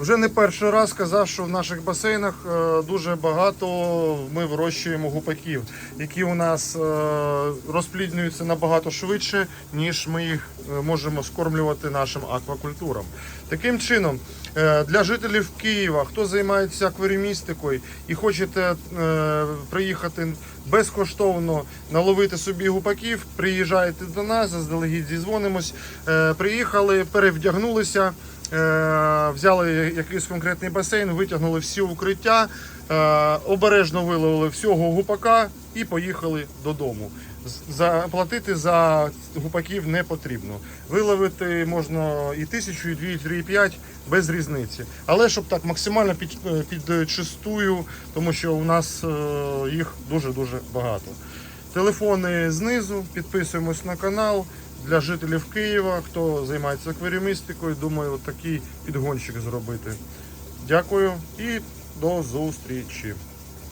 Вже не перший раз сказав, що в наших басейнах е, дуже багато ми вирощуємо гупаків, які у нас е, розпліднюються набагато швидше, ніж ми їх е, можемо скормлювати нашим аквакультурам. Таким чином, для жителів Києва, хто займається акваріумістикою і хочете приїхати безкоштовно наловити собі гупаків, приїжджайте до нас, заздалегідь зізвонимось. Приїхали, перевдягнулися. Е, Взяли якийсь конкретний басейн, витягнули всі укриття, е, обережно виловили всього гупака і поїхали додому. Заплатити за гупаків не потрібно. Виловити можна і тисячу, і дві, і три, і п'ять без різниці. Але щоб так максимально під, е, підчистую, тому що у нас їх дуже дуже багато. Телефони знизу, підписуємось на канал. Для жителів Києва, хто займається акваріумістикою, думаю, от такий підгончик зробити. Дякую і до зустрічі.